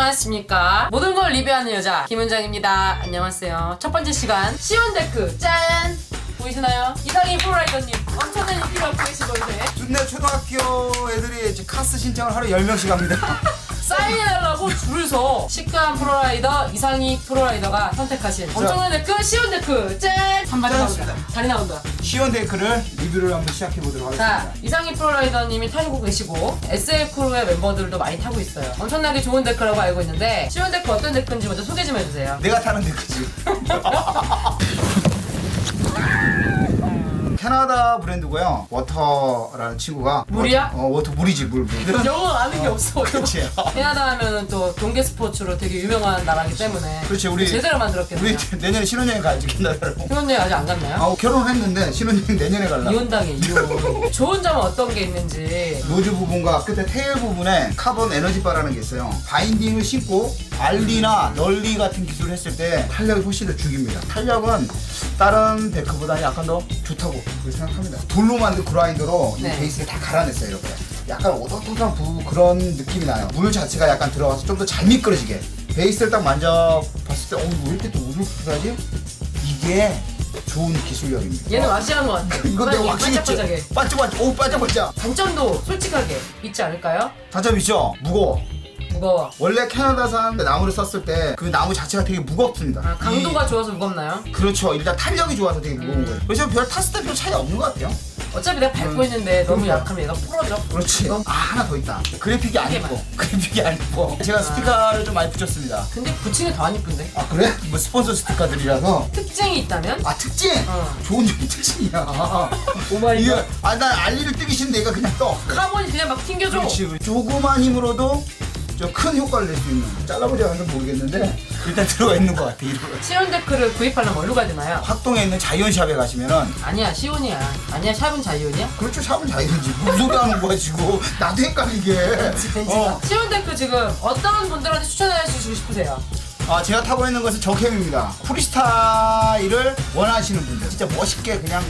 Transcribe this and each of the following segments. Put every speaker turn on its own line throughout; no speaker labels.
안녕하십니까? 모든 걸 리뷰하는 여자 김은정입니다. 안녕하세요. 첫 번째 시간 시온 데크 짠! 보이시나요? 이상희 프로라이더님 엄청난 인기를 얻고 계시고 이제?
준내 초등학교 애들이 이제 카스 신청을 하루 10명씩 합니다.
사인해달라고 줄을 서 시크한 프로라이더 이상희 프로라이더가 선택하신 엄청난 데크 시온데크 짠 한마디 나온다
짠.
다리 나온다
시원데이크를 리뷰를 한번 시작해 보도록
자,
하겠습니다.
이상희 프로라이더님이 타고 계시고 SL 크루의 멤버들도 많이 타고 있어요. 엄청나게 좋은 데크라고 알고 있는데 시온 데크 어떤 데크인지 먼저 소개 좀 해주세요.
내가 타는 데크지. 캐나다 브랜드고요. 워터라는 친구가
물이야?
어, 워터 물이지 물. 물.
영어 아는 게 없어.
그렇지.
캐나다 하면은 또 동계 스포츠로 되게 유명한 나라기 때문에
그렇지, 우리-
제대로 만들었겠네요.
우리 내년에 신혼여행 가야지 캐나다로.
신혼여행 아직 안 갔나요?
아, 결혼했는데 신혼여행 내년에 갈라.
이혼 당해 이혼. 좋은 점은 어떤 게 있는지.
노즈 부분과 끝에 테일 부분에 카본 에너지 바라는 게 있어요. 바인딩을 신고 알리나 널리 같은 기술을 했을 때 탄력이 훨씬 더 죽입니다. 탄력은 다른 데크보다 약간 더 좋다고 그렇게 생각합니다. 돌로 만든 그라인더로
네.
이 베이스를 다 갈아냈어요 이렇게. 약간 오독오독한 부 그런 느낌이 나요. 물 자체가 약간 들어가서 좀 더 잘 미끄러지게. 베이스를 딱 만져봤을 때, 어, 왜 이렇게 또 우들우들하지? 이게 좋은 기술력입니다.
얘는 왁싱한 것 같아.
이거 내가 왁싱했죠?
반짝반짝,
오, 반짝반짝.
단점도 솔직하게 있지 않을까요?
단점 있죠? 무거워.
무거워.
원래 캐나다산 나무를 썼을 때 그 나무 자체가 되게 무겁습니다.
아, 강도가
이-
좋아서 무겁나요?
그렇죠. 일단 탄력이 좋아서 되게 무거운
음.
거예요. 그래서 별 탔을 때 별 차이 없는 것 같아요.
어차피 내가 밟고 있는데 너무
그러니까.
약하면 얘가 부러져.
그렇지.
너무-
아 하나 더 있다. 그래픽이 안
이게만.
이뻐. 그래픽이 안 이뻐. 제가 스티커를 좀 많이 붙였습니다.
근데 붙이는 더 안 이쁜데?
아 그래? 뭐 스폰서 스티커들이라서.
특징이 있다면?
아 특징.
어.
좋은 점이 특징이야.
오마이갓.
이게 아난 알리를 뜨기 싫은데 얘가 그냥 떠.
카본이 그냥 막 튕겨줘.
그렇지. 조그만 힘으로도 좀 큰 효과를 낼 수 있는. 잘라보지 않아서 모르겠는데 일단 들어가 있는 것 같아. 이거.
시온 데크를 구입하려면 어디로 가야 되나요?
학동에 있는 자이언샵에 가시면은
아니야 시온이야. 아니야 샵은 자이온이야?
그렇죠 샵은 자이언지 무슨 소리 하는 거야 지금 나도 헷갈리게 어.
시온 데크 지금 어떤 분들한테 추천해 주시고 싶으세요?
아 제가 타고 있는 것은 저캠입니다 프리스타일을 원하시는 분들 진짜 멋있게 그냥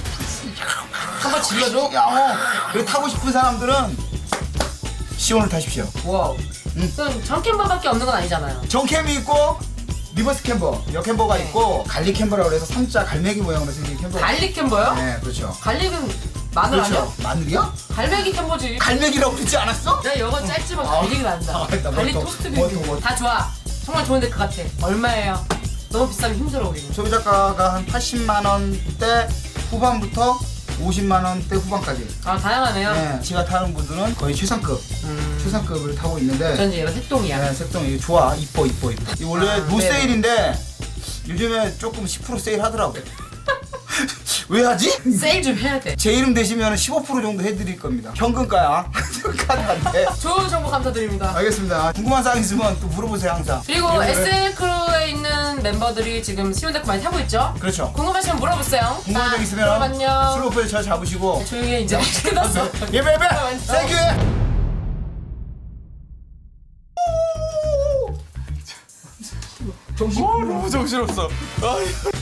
한번 질러줘?
야, 어. 타고 싶은 사람들은 시온을 타십시오
와우.
응.
그럼 전캠버밖에 없는 건 아니잖아요.
정캠이 있고 리버스 캠버 역캠버가
네.
있고 갈릭 캠버라고 해서 3자 갈매기 모양으로 생긴 캠버가
갈릭 캠버요?
네 그렇죠
갈릭은 마늘 아니야?
그렇죠 마늘이야?
갈매기 캠버지.
갈매기라고 그러지 않았어?
내가 영어 짧지만
아.
갈릭이 난다.
아,
갈릭 토스트 다 좋아. 정말 좋은 데크 같아. 얼마예요? 너무 비싸면 힘들어 우리는.
소비 자가가 한 80만 원대 후반부터 50만 원대 후반까지.
아 다양하네요.
네, 제가 타는 분들은 거의 최상급,
음.
최상급을 타고 있는데.
전 이제 얘가 색동이야.
네, 색동 이 좋아, 이뻐, 이뻐, 이뻐. 이 원래
아,
노세일인데 요즘에 조금 10% 세일 하더라고. 왜 하지?
세일 좀 해야 돼.
제 이름 대시면 15% 정도 해드릴 겁니다. 현금가야. 카드한테.
좋은 정보 감사드립니다.
알겠습니다. 궁금한 사항 있으면 또 물어보세요 항상.
그리고 크루에 있는 멤버들이 지금 시온데크 많이 타고 있죠?
그렇죠.
궁금하시면 물어보세요.
궁금한 점
아,
있으면
들어봤냐?
슬로프에 저 잡으시고
조용히 해, 이제 끝났어.
예배 예배 땡큐 정신
너무 정신없어. 아,